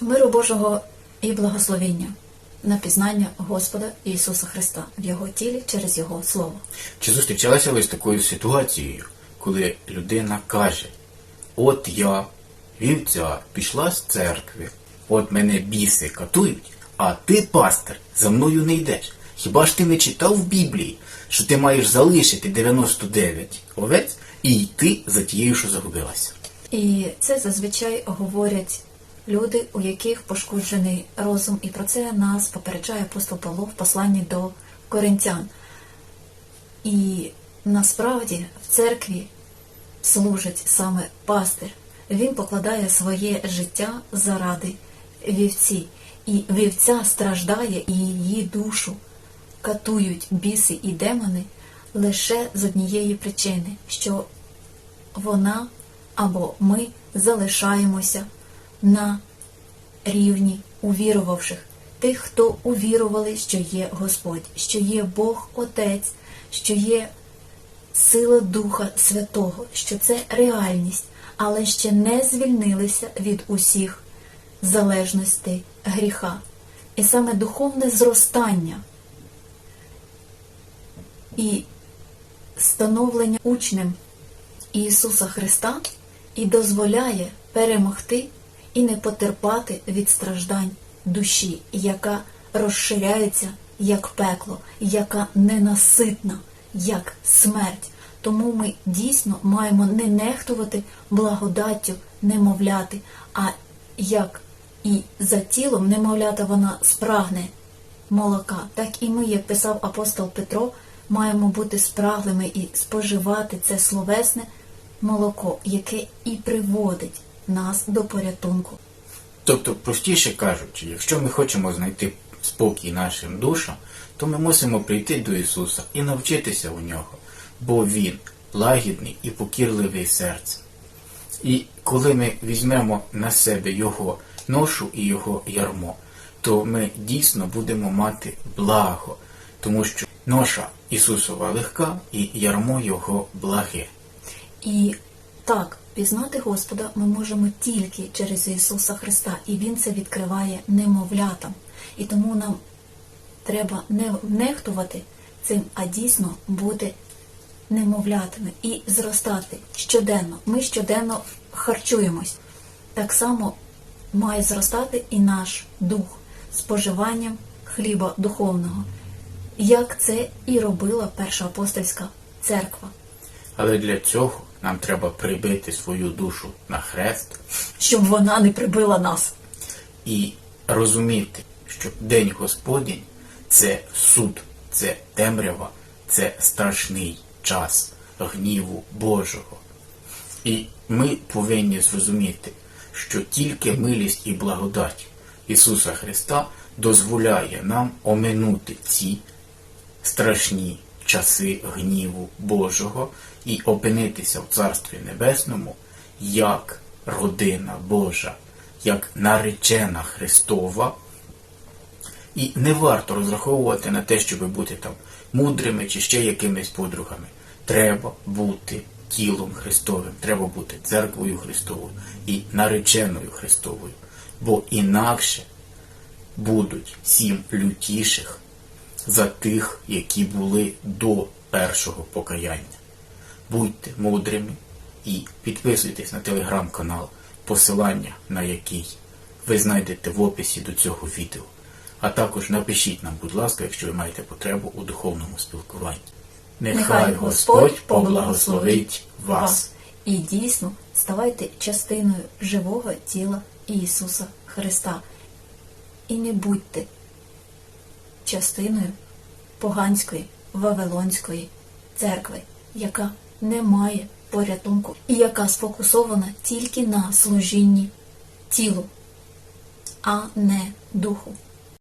Миру Божого і благословіння на пізнання Господа Ісуса Христа в Його тілі через Його Слово. Чи зустрічалися ви з такою ситуацією, коли людина каже: От я, вівця, пішла з церкви, от мене біси катують, а ти, пастор, за мною не йдеш. Хіба ж ти не читав в Біблії, що ти маєш залишити 99 овець і йти за тією, що загубилася? І це зазвичай говорять люди, у яких пошкоджений розум, і про це нас попереджає апостол Павло в посланні до коринтян. І насправді в церкві служить саме пастир. Він покладає своє життя заради вівці. І вівця страждає і її душу катують біси і демони лише з однієї причини, що вона або ми залишаємося на рівні увірувавших, тих, хто увірували, що є Господь, що є Бог Отець, що є сила Духа Святого, що це реальність, але ще не звільнилися від усіх залежностей гріха. І саме духовне зростання і становлення учнем Ісуса Христа і дозволяє перемогти і не потерпати від страждань душі, яка розширяється як пекло, яка ненаситна, як смерть. Тому ми дійсно маємо не нехтувати благодаттю немовляти, а як і за тілом немовлята вона спрагне молока, так і ми, як писав апостол Петро, маємо бути спраглими і споживати це словесне молоко, яке і приводить нас до порятунку. Тобто, простіше кажучи, якщо ми хочемо знайти спокій нашим душам, то ми мусимо прийти до Ісуса і навчитися у нього, бо Він лагідний і покірливий серцем. І коли ми візьмемо на себе Його ношу і Його ярмо, то ми дійсно будемо мати благо, тому що ноша Ісусова легка і ярмо Його благе. І так, пізнати Господа ми можемо тільки через Ісуса Христа, і Він це відкриває немовлятам. І тому нам треба не нехтувати цим, а дійсно бути немовлятами і зростати щоденно. Ми щоденно харчуємось. Так само має зростати і наш дух споживанням хліба духовного, як це і робила перша апостольська церква. Але для цього нам треба прибити свою душу на хрест щоб вона не прибила нас. і розуміти, що День Господень це суд, це темрява, це страшний час гніву Божого. І ми повинні зрозуміти, що тільки милість і благодать Ісуса Христа дозволяє нам оминути ці страшні часи гніву Божого і опинитися в Царстві Небесному як родина Божа, як наречена Христова. І не варто розраховувати на те, щоб бути там мудрими чи ще якимись подругами. Треба бути тілом Христовим, треба бути церквою Христовою і нареченою Христовою. Бо інакше будуть сім лютіших за тих, які були до першого покаяння. Будьте мудрими і підписуйтесь на телеграм-канал, посилання на який ви знайдете в описі до цього відео. А також напишіть нам, будь ласка, якщо ви маєте потребу у духовному спілкуванні. Нехай Господь поблагословить вас. І дійсно ставайте частиною живого тіла Ісуса Христа. І не будьте частиною поганської Вавилонської церкви, яка не має порятунку і яка сфокусована тільки на служінні тілу, а не духу.